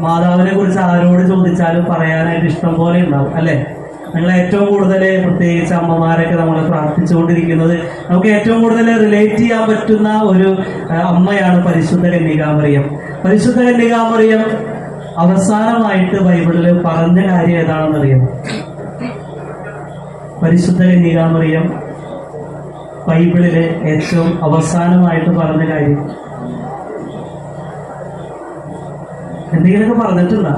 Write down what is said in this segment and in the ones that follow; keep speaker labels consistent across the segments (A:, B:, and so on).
A: മാതാവിനെ കുറിച്ച് ആരോട് ചോദിച്ചാലും പറയാനായിട്ട് ഇഷ്ടം പോലെ ഉണ്ടാവും അല്ലെ? നിങ്ങൾ ഏറ്റവും കൂടുതൽ പ്രത്യേകിച്ച് അമ്മമാരൊക്കെ നമ്മൾ പ്രാർത്ഥിച്ചുകൊണ്ടിരിക്കുന്നത് നമുക്ക് ഏറ്റവും കൂടുതൽ റിലേറ്റ് ചെയ്യാൻ പറ്റുന്ന ഒരു അമ്മയാണ് പരിശുദ്ധ കന്യകാമറിയം. പരിശുദ്ധ കന്യകാമറിയം അവസാനമായിട്ട് ബൈബിളിൽ പറഞ്ഞ കാര്യം ഏതാണെന്നറിയാം പരിശുദ്ധ കന്യകാമറിയം ബൈബിളിലെ ഏറ്റവും അവസാനമായിട്ട് പറഞ്ഞ കാര്യം എന്തെങ്കിലുമൊക്കെ പറഞ്ഞിട്ടുണ്ടോ?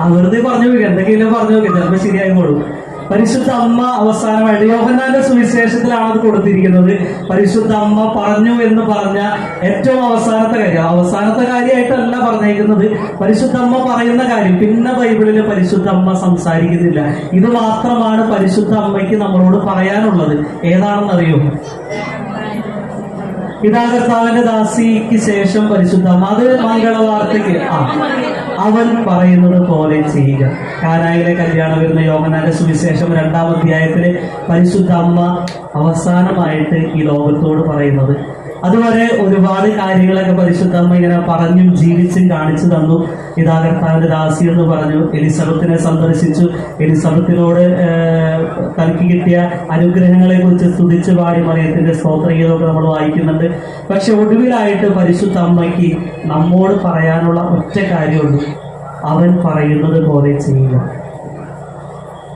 A: ആ വെറുതെ പറഞ്ഞു നോക്കി എന്തെങ്കിലും പറഞ്ഞു നോക്കി ചിലപ്പോൾ ശരിയായിക്കോളും പരിശുദ്ധ അമ്മ അവസാനമായിട്ട് യോഹന്നാന്റെ സുവിശേഷത്തിലാണ് അത് കൊടുത്തിരിക്കുന്നത്. പരിശുദ്ധ അമ്മ പറഞ്ഞു എന്ന് പറഞ്ഞ ഏറ്റവും അവസാനത്തെ കാര്യം. അവസാനത്തെ കാര്യമായിട്ടല്ല പറഞ്ഞേക്കുന്നത്. പരിശുദ്ധ അമ്മ പറയുന്ന കാര്യം പിന്നെ ബൈബിളിൽ പരിശുദ്ധ അമ്മ സംസാരിക്കുന്നില്ല. ഇത് മാത്രമാണ് പരിശുദ്ധ അമ്മയ്ക്ക് നമ്മളോട് പറയാനുള്ളത്. ഏതാണെന്നറിയോ? ഇതാ കർത്താവിന്റെ ദാസിക്ക് ശേഷം പരിശുദ്ധ അത് മംഗളവാർത്തയ്ക്ക് ആ അവൻ പറയുന്നത് പോലെ ചെയ്യുക. കാനായിലെ കല്യാണം വരുന്ന യോഗനാന്റെ സുവിശേഷം രണ്ടാം അധ്യായത്തിലെ പരിശുദ്ധ അമ്മ അവസാനമായിട്ട് ഈ ലോകത്തോട് പറയുന്നത് അതുവരെ ഒരുപാട് കാര്യങ്ങളൊക്കെ പരിശുദ്ധമ്മ ഇങ്ങനെ പറഞ്ഞും ജീവിച്ചും കാണിച്ചു തന്നു. ഇതാ കർത്താവിന്റെ ദാസി എന്ന് പറഞ്ഞു. എലിസബത്തിനെ സന്ദർശിച്ചു. എലിസബത്തിനോട് തനിക്ക് കിട്ടിയ അനുഗ്രഹങ്ങളെ കുറിച്ച് സ്തുതിച്ചു പാടി മറിയത്തിന്റെ സ്തോത്രഗീതമൊക്കെ നമ്മൾ വായിക്കുന്നുണ്ട്. പക്ഷെ ഒടുവിലായിട്ട് പരിശുദ്ധ അമ്മയ്ക്ക് നമ്മോട് പറയാനുള്ള ഒറ്റ കാര്യമുള്ളൂ അവൻ പറയുന്നത് പോലെ ചെയ്യുക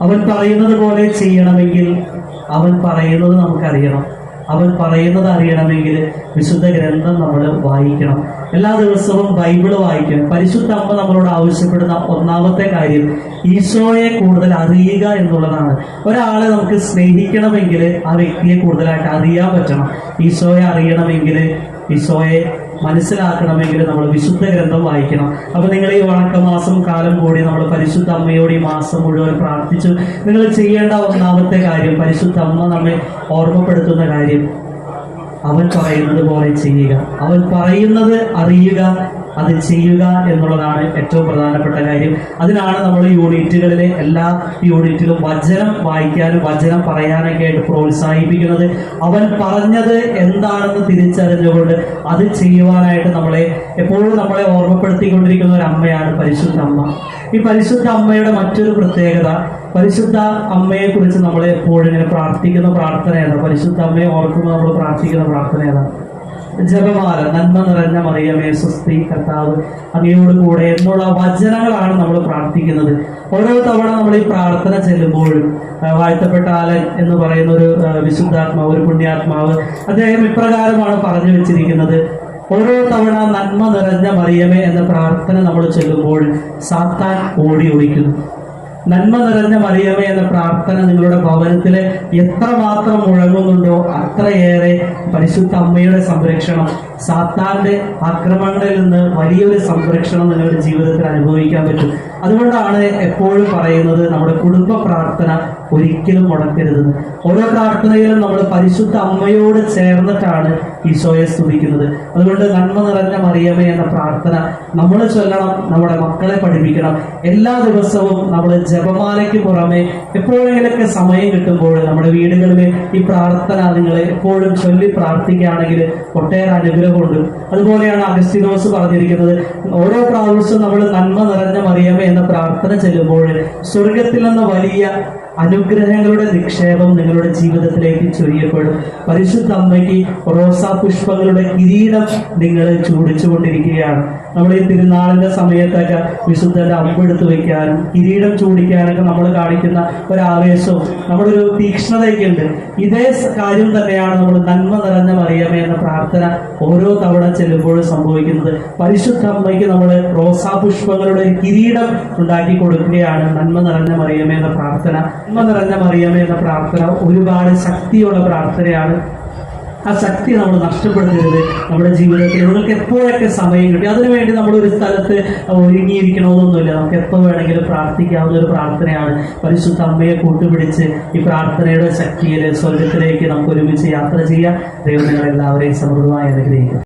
A: അവൻ പറയുന്നത് പോലെ ചെയ്യണമെങ്കിൽ അവൻ പറയുന്നത് നമുക്കറിയണം. അവൻ പറയുന്നത് അറിയണമെങ്കിൽ വിശുദ്ധ ഗ്രന്ഥം നമ്മൾ വായിക്കണം. എല്ലാ ദിവസവും ബൈബിൾ വായിക്കണം. പരിശുദ്ധ അമ്മ നമ്മളോട് ആവശ്യപ്പെടുന്ന ഒന്നാമത്തെ കാര്യം ഈശോയെ കൂടുതൽ അറിയുക എന്നുള്ളതാണ്. ഒരാളെ നമുക്ക് സ്നേഹിക്കണമെങ്കിൽ ആ വ്യക്തിയെ കൂടുതലായിട്ട് അറിയാൻ പറ്റണം. ഈശോയെ അറിയണമെങ്കിൽ ഈശോയെ മനസ്സിലാക്കണമെങ്കിൽ നമ്മൾ വിശുദ്ധ ഗ്രന്ഥം വായിക്കണം. അപ്പൊ നിങ്ങൾ ഈ വണക്കമാസം കാലം കൂടി നമ്മൾ പരിശുദ്ധ അമ്മയോട് ഈ മാസം മുഴുവൻ പ്രാർത്ഥിച്ചു. നിങ്ങൾ ചെയ്യേണ്ട ഒന്നാമത്തെ കാര്യം പരിശുദ്ധ അമ്മ നമ്മെ ഓർമ്മപ്പെടുത്തുന്ന കാര്യം. അവൻ പറയുന്നത് പോലെ ചെയ്യുക. അവൻ പറയുന്നത് അറിയുക. അത് ചെയ്യുക എന്നുള്ളതാണ് ഏറ്റവും പ്രധാനപ്പെട്ട കാര്യം. അതിനാണ് നമ്മൾ യൂണിറ്റുകളിലെ എല്ലാ യൂണിറ്റിലും വചനം വായിക്കാനും വചനം പറയാനൊക്കെ ആയിട്ട് പ്രോത്സാഹിപ്പിക്കുന്നത്. അവൻ പറഞ്ഞത് എന്താണെന്ന് തിരിച്ചറിഞ്ഞുകൊണ്ട് അത് ചെയ്യുവാനായിട്ട് നമ്മളെ എപ്പോഴും നമ്മളെ ഓർമ്മപ്പെടുത്തിക്കൊണ്ടിരിക്കുന്ന ഒരു അമ്മയാണ് പരിശുദ്ധ അമ്മ. ഈ പരിശുദ്ധ അമ്മയുടെ മറ്റൊരു പ്രത്യേകത പരിശുദ്ധ അമ്മയെ കുറിച്ച് നമ്മൾ എപ്പോഴും ഇങ്ങനെ പ്രാർത്ഥിക്കുന്ന പ്രാർത്ഥന ഏതാ പരിശുദ്ധ അമ്മയെ ഓർക്കുമ്പോൾ നമ്മൾ പ്രാർത്ഥിക്കുന്ന പ്രാർത്ഥന ഏതാ ജപമാല നന്മ നിറഞ്ഞ മറിയമേ സ്വസ്തി കർത്താവ് അങ്ങയോട് കൂടെ എന്നുള്ള വചനങ്ങളാണ് നമ്മൾ പ്രാർത്ഥിക്കുന്നത്. ഓരോ തവണ നമ്മൾ ഈ പ്രാർത്ഥന ചെല്ലുമ്പോഴും വാഴ്ത്തപ്പെട്ട ആലൻ എന്ന് പറയുന്ന ഒരു വിശുദ്ധാത്മാവ് ഒരു പുണ്യാത്മാവ് അദ്ദേഹം ഇപ്രകാരമാണ് പറഞ്ഞു വെച്ചിരിക്കുന്നത്. ഓരോ തവണ നന്മ നിറഞ്ഞ മറിയമേ എന്ന പ്രാർത്ഥന നമ്മൾ ചെല്ലുമ്പോൾ സാത്താൻ ഓടി ഒളിക്കുന്നു. നന്മ നിറഞ്ഞ മറിയമേ എന്ന പ്രാർത്ഥന നിങ്ങളുടെ ഭവനത്തിൽ എത്രമാത്രം മുഴങ്ങുന്നുണ്ടോ അത്രയേറെ പരിശുദ്ധ അമ്മയുടെ സംരക്ഷണം. സാത്താന്റെ ആക്രമണങ്ങളിൽ നിന്ന് വലിയൊരു സംരക്ഷണം നിങ്ങളുടെ ജീവിതത്തിൽ അനുഭവിക്കാൻ പറ്റും. അതുകൊണ്ടാണ് എപ്പോഴും പറയുന്നത് നമ്മുടെ കുടുംബ പ്രാർത്ഥന ഒരിക്കലും മുടക്കരുത് ഓരോ പ്രാർത്ഥനയിലും നമ്മൾ പരിശുദ്ധ അമ്മയോട് ചേർന്നിട്ടാണ് ഈശോയെ സ്തുതിക്കുന്നത്. അതുകൊണ്ട് നന്മ നിറഞ്ഞ മറിയമേ എന്ന പ്രാർത്ഥന നമ്മൾ ചൊല്ലണം നമ്മുടെ മക്കളെ പഠിപ്പിക്കണം. എല്ലാ ദിവസവും നമ്മൾ ജപമാലയ്ക്ക് പുറമെ എപ്പോഴെങ്കിലൊക്കെ സമയം കിട്ടുമ്പോൾ നമ്മുടെ വീടുകളിൽ ഈ പ്രാർത്ഥന നിങ്ങൾ എപ്പോഴും ചൊല്ലി പ്രാർത്ഥിക്കുകയാണെങ്കിൽ ഒട്ടേറെ അനുഗ്രഹമുണ്ട്. അതുപോലെയാണ് അഗസ്റ്റിനോസ് പറഞ്ഞിരിക്കുന്നത് ഓരോ പ്രാവശ്യവും നമ്മൾ നന്മ നിറഞ്ഞ മറിയമേ എന്ന പ്രാർത്ഥന ചെല്ലുമ്പോൾ സ്വർഗത്തിൽ നിന്ന് വലിയ അനുഗ്രഹങ്ങളുടെ നിക്ഷേപം നിങ്ങളുടെ ജീവിതത്തിലേക്ക് ചൊരിയപ്പെടും. പരിശുദ്ധ അമ്മയ്ക്ക് റോസാ പുഷ്പങ്ങളുടെ കിരീടം നിങ്ങൾ ചൂടിച്ചുകൊണ്ടിരിക്കുകയാണ്. നമ്മൾ ഈ തിരുനാളിന്റെ സമയത്തൊക്കെ വിശുദ്ധന്റെ അമ്പെടുത്ത് വെക്കാനും കിരീടം ചൂടിക്കാനൊക്കെ നമ്മൾ കാണിക്കുന്ന ഒരു ആവേശവും നമ്മളൊരു തീക്ഷ്ണതയൊക്കെ ഉണ്ട് ഇതേ കാര്യം തന്നെയാണ് നമ്മൾ നന്മ നിറഞ്ഞ മറിയമേ എന്ന പ്രാർത്ഥന ഓരോ തവണ ചെല്ലുമ്പോഴും സംഭവിക്കുന്നത്. പരിശുദ്ധ അമ്മയ്ക്ക് നമ്മൾ റോസാ പുഷ്പങ്ങളുടെ കിരീടം ഉണ്ടാക്കി കൊടുക്കുകയാണ് നന്മ നിറഞ്ഞ മറിയമേ എന്ന പ്രാർത്ഥന. നന്മ നിറഞ്ഞ മറിയമേ എന്ന പ്രാർത്ഥന ഒരുപാട് ശക്തിയുള്ള പ്രാർത്ഥനയാണ്. ആ ശക്തി നമ്മൾ നഷ്ടപ്പെടുത്തരുത്. നമ്മുടെ ജീവിതത്തിൽ നിങ്ങൾക്ക് എപ്പോഴൊക്കെ സമയം കിട്ടി അതിനുവേണ്ടി നമ്മൾ ഒരു സ്ഥലത്ത് ഒരുങ്ങിയിരിക്കണമെന്നൊന്നുമില്ല. നമുക്ക് എപ്പോൾ വേണമെങ്കിലും പ്രാർത്ഥിക്കാവുന്ന ഒരു പ്രാർത്ഥനയാണ്. പരിശുദ്ധ അമ്മയെ കൂട്ടുപിടിച്ച് ഈ പ്രാർത്ഥനയുടെ ശക്തിയിൽ സ്വർഗത്തിലേക്ക് നമുക്ക് ഒരുമിച്ച് യാത്ര ചെയ്യാം. ദൈവം നിങ്ങളെല്ലാവരെയും സമൃദ്ധമായി അനുഗ്രഹിക്കും